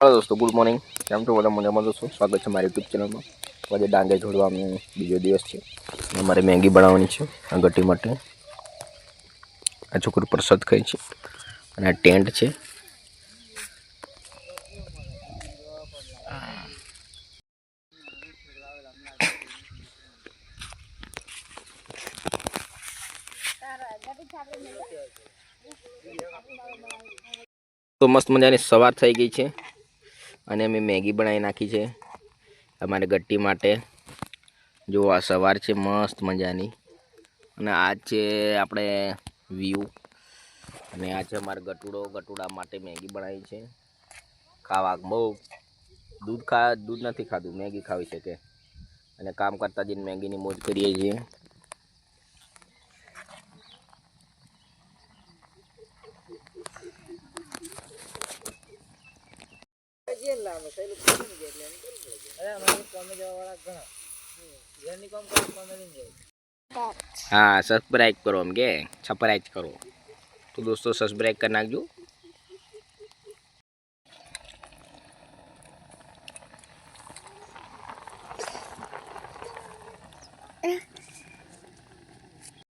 હાલો દોસ્તો good morning કેમ છો? બધા મજામાં દોસ્તો સ્વાગત છે મારી યુટ્યુબ ચેનલમાં આજે ડાંગે જોડવાનો બીજો દિવસ છે. અમારે મેગી બનાવવાની છે આ ગટી માટે. આ છોકરું પ્રસાદ ખાય છે. અને આ ટેન્ટ છે. તો મસ્ત મજાની સવાર થઈ ગઈ છે. અને અમે મેગી બનાવી નાખી છે અમારે ગટ્ટી માટે. જો આ સવાર છે, મસ્ત મજાની. અને આ છે આપણે વ્યૂ અને આ છે અમારે ગટુડો. ગટુડા માટે મેગી બનાવી છે. ખાવા બહુ દૂધ ખા, દૂધ નથી ખાધું. મેગી ખાવી શકે. અને કામ કરતા જઈને મેગીની મોજ કરીએ છીએ. હા સબસ્ક્રાઈબ કરો એમ કે સબસ્ક્રાઈબ કરો. તો દોસ્તો સબસ્ક્રાઈબ કરી નાખજો.